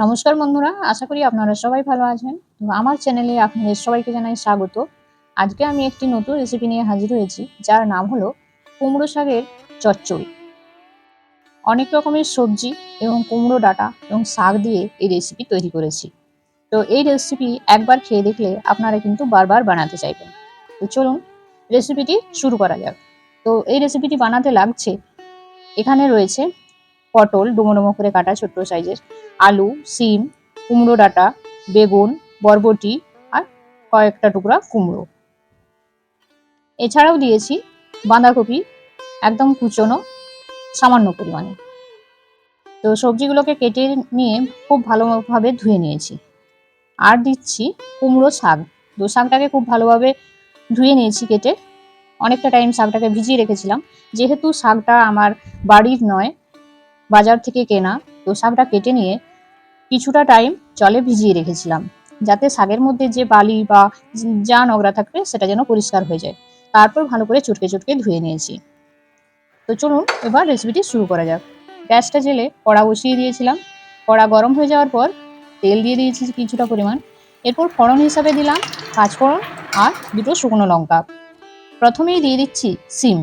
নমস্কার বন্ধুরা, আশা করি আপনারা সবাই ভালো আছেন। আমার চ্যানেলে আপনাদের সবাইকে জানাই স্বাগত। আজকে আমি একটি নতুন রেসিপি নিয়ে হাজির হয়েছি, যার নাম হলো কুমড়ো শাকের চচ্চড়ি। অনেক রকমের সবজি এবং কুমড়ো ডাঁটা এবং শাক দিয়ে এই রেসিপি তৈরি করেছি। তো এই রেসিপি একবার খেয়ে দেখলে আপনারা কিন্তু বারবার বানাতে চাইবেন। তো চলুন রেসিপিটি শুরু করা যাক। তো এই রেসিপিটি বানাতে লাগছে, এখানে রয়েছে পটল ডুমো ডুমো করে কাটা ছোট্ট সাইজের। আলু সিম কুমড়ো ডাঁটা, বেগুন, বরবটি আর কয়েকটা টুকরা কুমড়ো। এছাড়াও দিয়েছি বাঁধাকপি, একদম কুচনো, সামান্য পরিমাণে। তো সবজিগুলোকে কেটে নিয়ে খুব ভালোভাবে ধুয়ে নিয়েছি। আর দিচ্ছি কুমড়ো শাক। তো শাকটাকে খুব ভালোভাবে ধুয়ে নিয়েছি কেটে। অনেকটা টাইম শাকটাকে ভিজিয়ে রেখেছিলাম। যেহেতু শাকটা আমার বাড়ির নয় বাজার থেকে কেনা তো শাকটা কেটে নিয়ে কিছুটা টাইম জলে ভিজিয়ে রেখেছিলাম, যাতে শাকের মধ্যে যে বালি বা যা নোংরা থাকবে সেটা যেন পরিষ্কার হয়ে যায়। তারপর ভালো করে চটকে চটকে ধুয়ে নিয়েছি। তো চলুন এবার রেসিপিটি শুরু করা যাক। গ্যাসটা জেলে কড়া বসিয়ে দিয়েছিলাম। কড়া গরম হয়ে যাওয়ার পর তেল দিয়ে দিয়েছি কিছুটা পরিমাণ। এরপর ফড়ন হিসাবে দিলাম পাঁচফোড়ন আর দুটো শুকনো লঙ্কা। প্রথমেই দিয়ে দিচ্ছি সিম।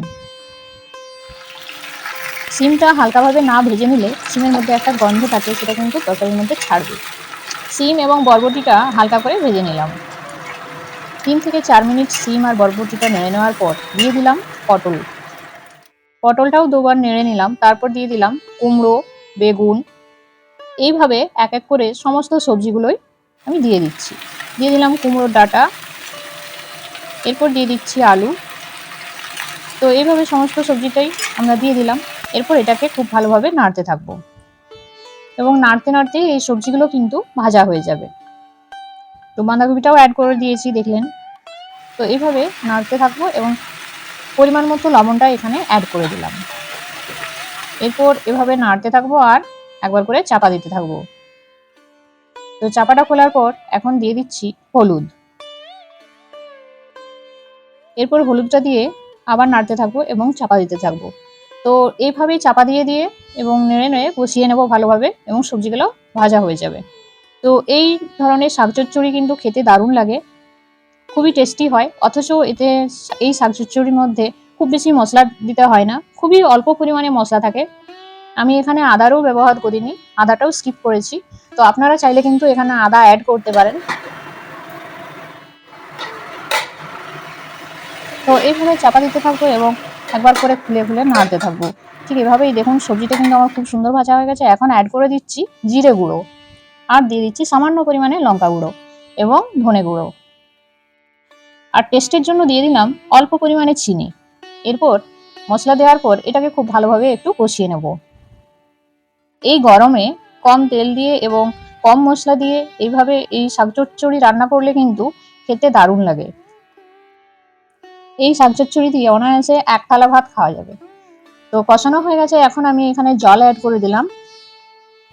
সিমটা হালকাভাবে না ভেজে নিলে সিমের মধ্যে একটা গন্ধ থাকে, সেটা কিন্তু তরকারির মধ্যে ছাড়বে। সিম এবং বরবটিটা হালকা করে ভেজে নিলাম। তিন থেকে চার মিনিট সিম আর বরবটিটা নেড়ে নেওয়ার পর দিয়ে দিলাম পটল। পটলটাও দুবার নেড়ে নিলাম, তারপর দিয়ে দিলাম কুমড়ো, বেগুন। এইভাবে এক এক করে সমস্ত সবজিগুলোই আমি দিয়ে দিচ্ছি। দিয়ে দিলাম কুমড়োর ডাটা। এরপর দিয়ে দিচ্ছি আলু। তো এইভাবে সমস্ত সবজিটাই আমরা দিয়ে দিলাম। এরপর এটাকে খুব ভালোভাবে নাড়তে থাকব। এবং নাড়তে নাড়তে এই সবজিগুলো কিন্তু ভাজা হয়ে যাবে। তো বাঁধাকপিটাও অ্যাড করে দিয়েছি, দেখলেন? তো এইভাবে নাড়তে থাকব এবং পরিমাণ মতো লবণটা এখানে অ্যাড করে দিলাম। এরপর এভাবে নাড়তে থাকব আর একবার করে চাপা দিতে থাকব। তো চাপাটা খোলার পর এখন দিয়ে দিচ্ছি হলুদ। এরপর হলুদটা দিয়ে আবার নাড়তে থাকব এবং চাপা দিতে থাকব। তো এইভাবেই চাপা দিয়ে দিয়ে এবং নেড়ে নেড়ে কষিয়ে নেব ভালোভাবে এবং সবজিগুলো ভাজা হয়ে যাবে। তো এই ধরনের শাক চচ্চড়ি কিন্তু খেতে দারুণ লাগে, খুবই টেস্টি হয়, অথচ এতে এই শাক চচ্চড়ির মধ্যে খুব বেশি মশলা দিতে হয় না, খুবই অল্প পরিমাণে মশলা থাকে। আমি এখানে আদারও ব্যবহার করিনি, আদাটাও স্কিপ করেছি। তো আপনারা চাইলে কিন্তু এখানে আদা অ্যাড করতে পারেন। তো এইভাবে চাপা দিতে থাকব এবং একবার করে খুলে খুলে নাড়তে থাকব। ঠিক এভাবেই দেখুন, সবজিটা কিন্তু আমার খুব সুন্দর ভাজা হয়ে গেছে। এখন অ্যাড করে দিচ্ছি জিরে গুঁড়ো। আর দিয়ে দিচ্ছি সামান্য পরিমাণে লঙ্কা গুঁড়ো এবং ধনে গুঁড়ো। আর টেস্টের জন্য দিয়ে দিলাম অল্প পরিমাণে চিনি। এরপর মশলা দেওয়ার পর এটাকে খুব ভালোভাবে একটু কষিয়ে নেব। এই গরমে কম তেল দিয়ে এবং কম মশলা দিয়ে এইভাবে এই শাক চচ্চড়ি রান্না করলে কিন্তু খেতে দারুণ লাগে। এই শাক চচ্চড়ি দিয়ে অনায়াসে এক থালা ভাত খাওয়া যাবে। তো কষানো হয়ে গেছে, এখন আমি এখানে জল অ্যাড করে দিলাম।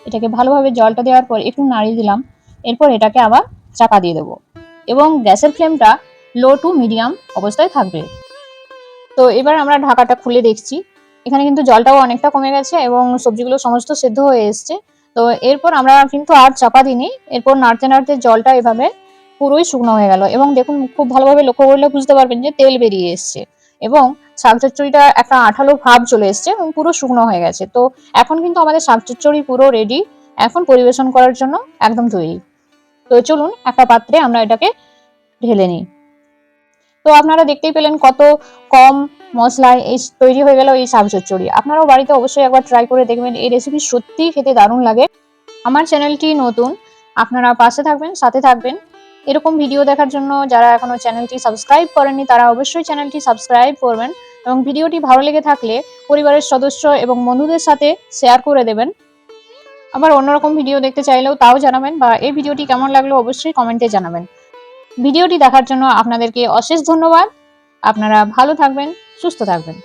এটাকে ভালোভাবে জলটা দেওয়ার পর একটু নাড়িয়ে দিলাম। এরপর এটাকে আবার চাপা দিয়ে দেবো। এবং গ্যাসের ফ্লেমটা লো টু মিডিয়াম অবস্থায় থাকবে। তো এবার আমরা ঢাকাটা খুলে দেখছি। এখানে কিন্তু জলটাও অনেকটা কমে গেছে এবং সবজিগুলো সমস্ত সেদ্ধ হয়ে এসছে। তো এরপর আমরা কিন্তু আর চাপা দিইনি। এরপর নাড়তে নাড়তে জলটা এভাবে পুরোই শুকনো হয়ে গেল। এবং দেখুন, খুব ভালোভাবে লক্ষ্য করলে বুঝতে পারবেন যে তেল বেরিয়ে এসছে। এবং শাক চচ্চড়িটা একটা আঠালো ভাব চলে এসছে এবং পুরো শুকনো হয়ে গেছে। তো এখন কিন্তু আমাদের শাক চচ্চড়ি পুরো রেডি এখন পরিবেশন করার জন্য একদম তৈরি। তো চলুন, একটা পাত্রে আমরা এটাকে ঢেলে নিই। তো আপনারা দেখতেই পেলেন কত কম মশলায় এই তৈরি হয়ে গেল এই শাক চচ্চড়ি আপনারাও বাড়িতে অবশ্যই একবার ট্রাই করে দেখবেন। এই রেসিপি সত্যিই খেতে দারুণ লাগে। আমার চ্যানেলটি নতুন, আপনারা পাশে থাকবেন, সাথে থাকবেন। এরকম ভিডিও দেখার জন্য যারা এখনও চ্যানেলটি সাবস্ক্রাইব করেননি, তারা অবশ্যই চ্যানেলটি সাবস্ক্রাইব করবেন এবং ভিডিওটি ভালো লেগে থাকলে পরিবারের সদস্য এবং বন্ধুদের সাথে শেয়ার করে দেবেন। আবার অন্যরকম ভিডিও দেখতে চাইলেও তাও জানাবেন বা এই ভিডিওটি কেমন লাগল অবশ্যই কমেন্টে জানাবেন। ভিডিওটি দেখার জন্য আপনাদেরকে অশেষ ধন্যবাদ। আপনারা ভালো থাকবেন, সুস্থ থাকবেন।